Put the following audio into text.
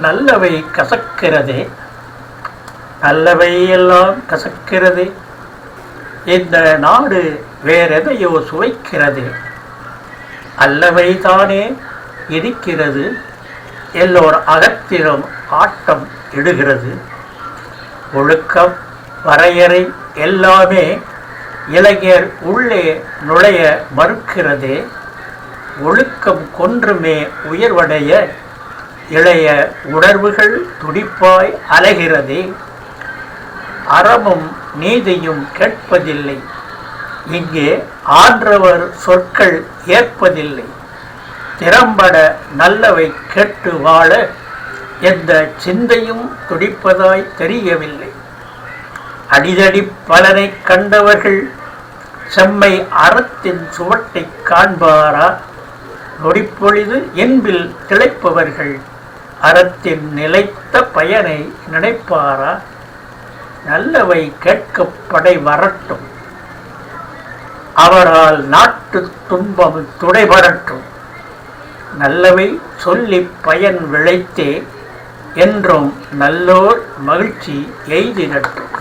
நல்லவை கசக்கிறதே. நல்லவை எல்லாம் கசக்கிறது. இந்த நாடு வேறெதையோ சுவைக்கிறது. அல்லவை தானே இருக்கிறது. எல்லோர் அகத்திலும் ஆட்டம் இடுகிறது. ஒழுக்கம் வரையறை எல்லாமே இளைஞர் உள்ளே நுழைய மறுக்கிறதே. ஒழுக்கம் கொன்றுமே உயர்வடைய இளைய உணர்வுகள் துடிப்பாய் அலைகிறதே. அறமும் நீதியும் கேட்பதில்லை. இங்கே ஆன்றவர் சொற்கள் ஏற்பதில்லை. திறம்பட நல்லவை கேட்டு வாழ எந்த சிந்தையும் துடிப்பதாய் தெரியவில்லை. அடிதடி பலனை கண்டவர்கள் செம்மை அறத்தின் சுவட்டை காண்பாரா? நொடிப்பொழுது என்பில் திளைப்பவர்கள் அறத்தின் நிலைத்த பயனை நினைப்பாரா? நல்லவை கேட்கப்படை வரட்டும். அவரால் நாட்டு துன்பம் துடைபடட்டும் நல்லவை சொல்லி பயன் விளைத்தே என்றும் நல்லோர் மகிழ்ச்சி எய்திடட்டும்.